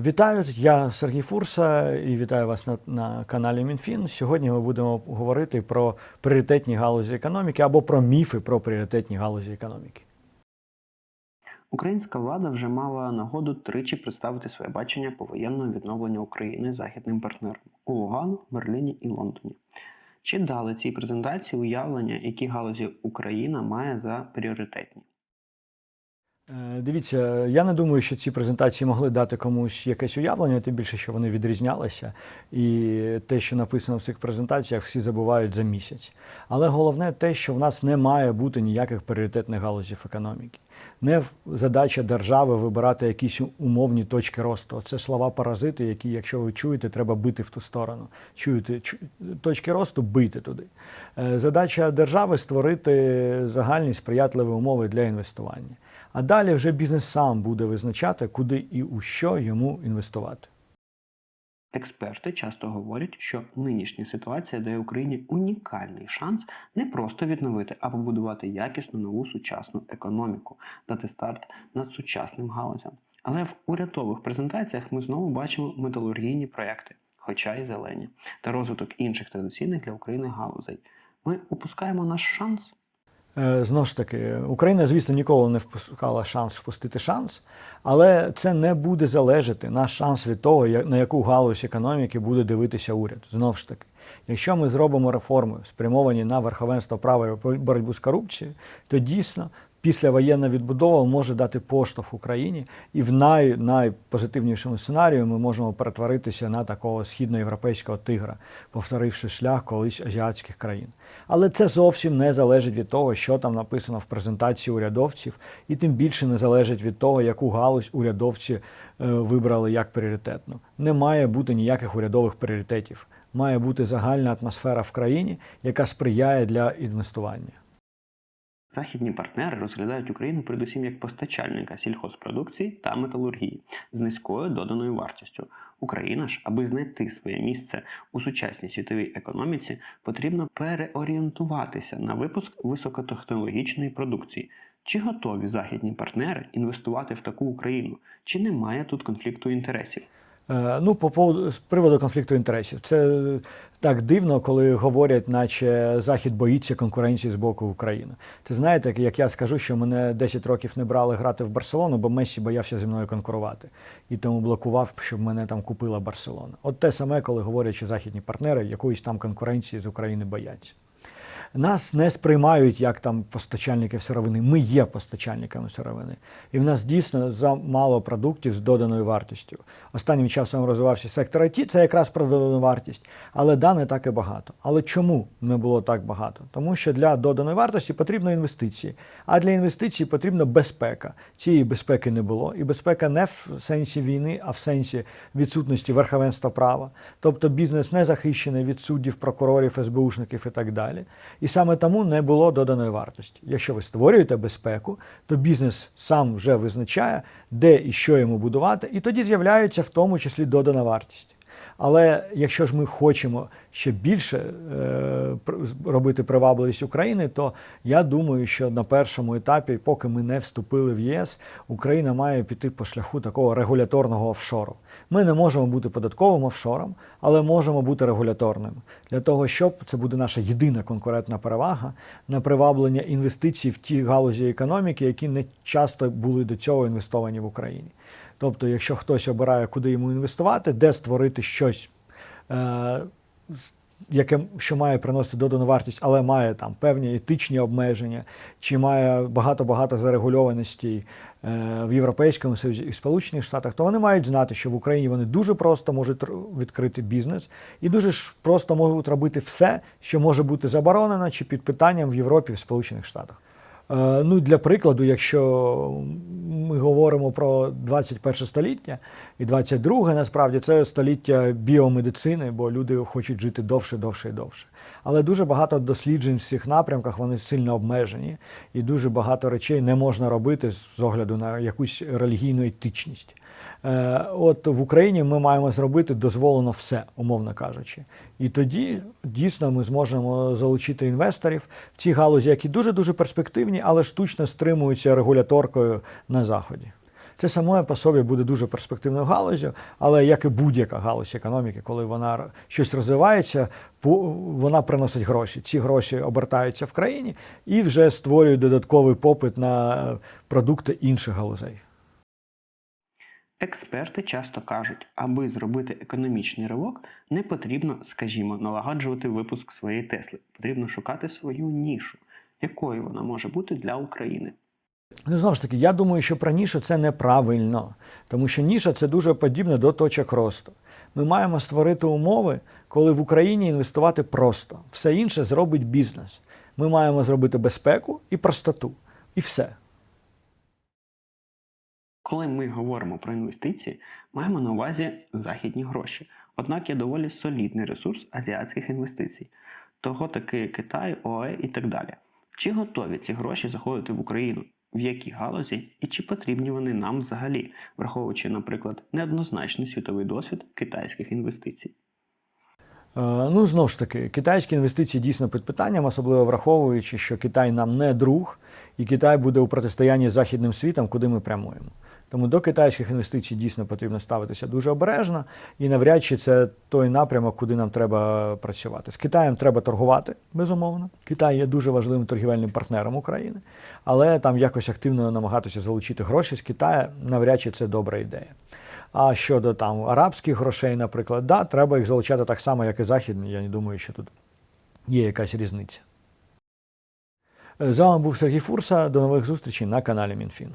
Вітаю, я Сергій Фурса і вітаю вас на, на каналі МінФін. Сьогодні ми будемо говорити про пріоритетні галузі економіки або про міфи про пріоритетні галузі економіки. Українська влада вже мала нагоду тричі представити своє бачення повоєнного відновлення України західним партнерам у Лугану, Берліні і Лондоні. Чи дали цій презентації уявлення, які галузі Україна має за пріоритетні? Е, Дивіться, я не думаю, що ці презентації могли дати комусь якесь уявлення, тим більше, що вони відрізнялися. І те, що написано в цих презентаціях, всі забувають за місяць. Але головне те, що в нас не має бути ніяких пріоритетних галузів економіки. Не задача держави вибирати якісь умовні точки росту. Це слова паразити, які, якщо ви чуєте, треба бити в ту сторону. Чуєте чу- точки росту, бийте туди. Е, Задача держави створити загальні сприятливі умови для інвестування. А далі вже бізнес сам буде визначати, куди і у що йому інвестувати. Експерти часто говорять, що нинішня ситуація дає Україні унікальний шанс не просто відновити, а побудувати якісну нову сучасну економіку, дати старт над сучасним галузям. Але в урядових презентаціях ми знову бачимо металургійні проекти, хоча й зелені, та розвиток інших традиційних для України галузей. Ми упускаємо наш шанс. Е, Знову ж таки, Україна, звісно, ніколи не впускала шанс впустити шанс, але це не буде залежати наш шанс від того, на яку галузь економіки буде дивитися уряд. Знову ж таки, якщо ми зробимо реформи, спрямовані на верховенство права і боротьбу з корупцією, то дійсно післявоєнна відбудова може дати поштовх Україні, і в най, найпозитивнішому сценарію ми можемо перетворитися на такого східноєвропейського тигра, повторивши шлях колись азіатських країн. Але це зовсім не залежить від того, що там написано в презентації урядовців, і тим більше не залежить від того, яку галузь урядовці е, вибрали як пріоритетну. Не має бути ніяких урядових пріоритетів. Має бути загальна атмосфера в країні, яка сприяє для інвестування. Західні партнери розглядають Україну передусім як постачальника сільхозпродукції та металургії з низькою доданою вартістю. Україна ж, аби знайти своє місце у сучасній світовій економіці, потрібно переорієнтуватися на випуск високотехнологічної продукції. Чи готові західні партнери інвестувати в таку Україну? Чи немає тут конфлікту інтересів? Е, Ну, по поводу з приводу конфлікту інтересів, це так дивно, коли говорять, наче Захід боїться конкуренції з боку України. Це знаєте, як я скажу, що мене 10 років не брали грати в Барселону, бо Мессі боявся зі мною конкурувати і тому блокував, щоб мене там купила Барселона. От те саме, коли говорять, що західні партнери якоїсь там конкуренції з України бояться. Нас не сприймають як там постачальників сировини. Ми є постачальниками сировини. І в нас дійсно замало продуктів з доданою вартістю. Останнім часом розвивався сектор IT, це якраз про додану вартість, але да, так і багато. Але чому не було так багато? Тому що для доданої вартості потрібно інвестиції, а для інвестицій потрібна безпека. Цієї безпеки не було. І безпека не в сенсі війни, а в сенсі відсутності верховенства права. Тобто бізнес не захищений від суддів, прокурорів, СБУшників і так далі. І саме тому не було доданої вартості. Якщо ви створюєте безпеку, то бізнес сам вже визначає, де і що йому будувати, і тоді з'являється в тому числі додана вартість. Але якщо ж ми хочемо ще більше е, робити привабливість України, то я думаю, що на першому етапі, поки ми не вступили в ЄС, Україна має піти по шляху такого регуляторного офшору. Ми не можемо бути податковим офшором, але можемо бути регуляторним для того, щоб це буде наша єдина конкурентна перевага на приваблення інвестицій в ті галузі економіки, які не часто були до цього інвестовані в Україні. Тобто, якщо хтось обирає, куди йому інвестувати, де створити щось, е, яке що має приносити додану вартість, але має там певні етичні обмеження, чи має багато-багато зарегульованостей е, в Європейському Союзі і в Сполучених Штатах, то вони мають знати, що в Україні вони дуже просто можуть відкрити бізнес і дуже ж просто можуть робити все, що може бути заборонено чи під питанням в Європі, в Сполучених Штатах. Е, Ну, для прикладу, якщо ми говоримо про 21 століття і 22 насправді це століття біомедицини, бо люди хочуть жити довше, довше і довше. Але дуже багато досліджень в цих напрямках вони сильно обмежені, і дуже багато речей не можна робити з огляду на якусь релігійну етичність. Е, От в Україні ми маємо зробити дозволено все, умовно кажучи. І тоді дійсно ми зможемо залучити інвесторів в ці галузі, які дуже дуже перспективні, але штучно стримуються регуляторкою на заході. Це саме по собі буде дуже перспективною галузю, але як і будь-яка галузь економіки, коли вона щось розвивається, вона приносить гроші. Ці гроші обертаються в країні і вже створюють додатковий попит на е, продукти інших галузей. Експерти часто кажуть, аби зробити економічний ривок, не потрібно, скажімо, налагоджувати випуск своєї Тесли. Потрібно шукати свою нішу, якою вона може бути для України. Ну, знову ж таки, я думаю, що про нішу це неправильно, тому що ніша це дуже подібне до точок росту. Ми маємо створити умови, коли в Україні інвестувати просто. Все інше зробить бізнес. Ми маємо зробити безпеку і простоту. І все. Коли ми говоримо про інвестиції, маємо на увазі західні гроші. Однак є доволі солідний ресурс азіатських інвестицій, того таки Китай, ОАЕ і так далі. Чи готові ці гроші заходити в Україну? В якій галузі і чи потрібні вони нам взагалі, враховуючи, наприклад, неоднозначний світовий досвід китайських інвестицій? Е, Ну, знову ж таки, китайські інвестиції дійсно під питанням, особливо враховуючи, що Китай нам не друг, і Китай буде у протистоянні з західним світом, куди ми прямуємо. Тому до китайських інвестицій дійсно потрібно ставитися дуже обережно, і навряд чи це той напрямок, куди нам треба працювати. З Китаєм треба торгувати, безумовно. Китай є дуже важливим торгівельним партнером України, але там якось активно намагатися залучити гроші з Китаю, навряд чи це добра ідея. А щодо там арабських грошей, наприклад, да, треба їх залучати так само, як і західні. Я не думаю, що тут є якась різниця. Е, З вами був Сергій Фурса. До нових зустрічей на каналі МінФін.